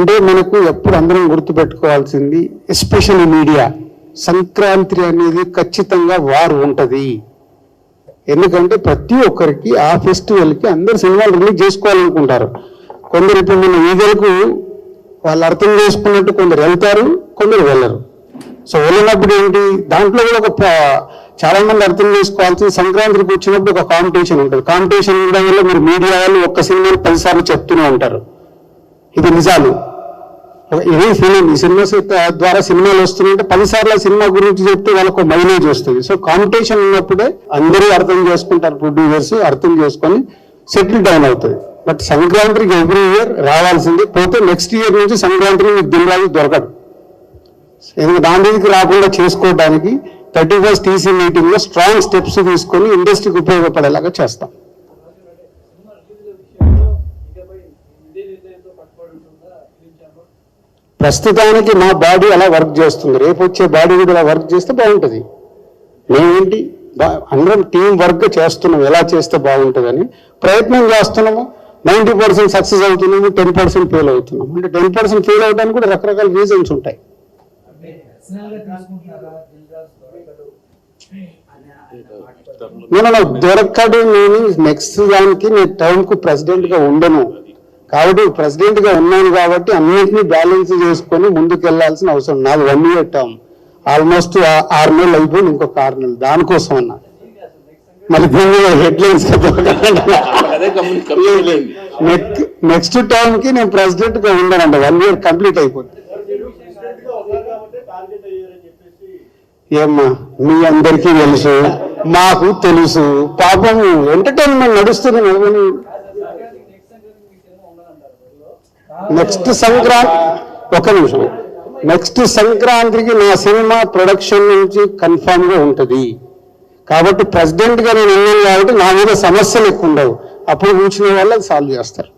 అంటే మనకు ఎప్పుడు అందరం గుర్తుపెట్టుకోవాల్సింది ఎస్పెషల్లీ మీడియా సంక్రాంతి అనేది ఖచ్చితంగా వారు ఉంటుంది. ఎందుకంటే ప్రతి ఒక్కరికి ఆ ఫెస్టివల్కి అందరు సినిమాలు రిలీజ్ చేసుకోవాలనుకుంటారు. కొందరు ఇప్పుడు మన ఈగలకు వాళ్ళు అర్థం చేసుకున్నట్టు కొందరు వెళ్తారు కొందరు వెళ్ళరు. సో వెళ్ళినప్పుడు ఏంటి దాంట్లో కూడా ఒక చాలా మంది అర్థం చేసుకోవాల్సింది సంక్రాంతికి వచ్చినప్పుడు ఒక కాంపిటీషన్ ఉంటుంది. కాంపిటీషన్ ఉండడం వల్ల మీరు మీడియా వాళ్ళు ఒక్క సినిమాని పదిసార్లు చెప్తూనే ఉంటారు. ఇది నిజాలు. ఇది సినిమా ఈ సినిమా ద్వారా సినిమాలు వస్తున్నాయంటే పదిసార్లు సినిమా గురించి చెప్తే వాళ్ళకు మైలేజ్ వస్తుంది. సో కాంపిటీషన్ ఉన్నప్పుడే అందరూ అర్థం చేసుకుంటారు ప్రొడ్యూసర్స్ అర్థం చేసుకొని సెటిల్ డౌన్ అవుతుంది బట్ సంక్రాంతికి ఎవ్రీ ఇయర్ రావాల్సింది పోతే నెక్స్ట్ ఇయర్ నుంచి సంక్రాంతికి మీకు దిల్రాజు దొరకదు ఎందుకంటే దాని మీదకి రాకుండా చేసుకోవడానికి థర్టీ ఫస్ట్ టీసీ మీటింగ్లో స్ట్రాంగ్ స్టెప్స్ తీసుకొని ఇండస్ట్రీకి ఉపయోగపడేలాగా చేస్తాం. ప్రస్తుతానికి మా బాడీ అలా వర్క్ చేస్తుంది. రేపు వచ్చే బాడీ కూడా ఇలా వర్క్ చేస్తే బాగుంటుంది. మేమేంటి? అందరం టీం వర్క్ చేస్తున్నాం. ఎలా చేస్తే బాగుంటుందని ప్రయత్నం చేస్తున్నాము. నైంటీ పర్సెంట్ సక్సెస్ అవుతున్నాము. టెన్ పర్సెంట్ ఫెయిల్ అవుతున్నాం అంటే టెన్ పర్సెంట్ ఫెయిల్ అవడానికి కూడా రకరకాల రీజన్స్ ఉంటాయి. నేను దొరకడు నేను నెక్స్ట్ దానికి నేను టర్మ్కు ప్రెసిడెంట్గా ఉండను. కాబట్టి ప్రెసిడెంట్గా ఉన్నాను కాబట్టి అన్నింటినీ బ్యాలెన్స్ చేసుకొని ముందుకు వెళ్ళాల్సిన అవసరం నాది వన్ ఇయర్ టర్మ్ ఆల్మోస్ట్ ఆరు నెలలు అయిపోయింది ఇంకొక ఆరు నెలలు. దానికోసం అన్నా. మళ్ళీ దీని హెడ్లైన్స్ నెక్స్ట్ టర్మ్కి నేను ప్రెసిడెంట్గా ఉండనండి. వన్ ఇయర్ కంప్లీట్ అయిపోతుంది ఏమ్మా మీ అందరికీ తెలుసు మాకు తెలుసు. పాపం ఎంటర్టైన్మెంట్ నడుస్తుంది నెక్స్ట్ సంక్రాంతి ఒక నిమిషం. నెక్స్ట్ సంక్రాంతికి నా సినిమా ప్రొడక్షన్ నుంచి కన్ఫామ్గా ఉంటుంది. కాబట్టి ప్రెసిడెంట్గా నేను ఉన్నాను కాబట్టి నా మీద సమస్యలు ఎక్కువ ఉండవు. అప్పుడు కూర్చునే వాళ్ళు సాల్వ్ చేస్తారు.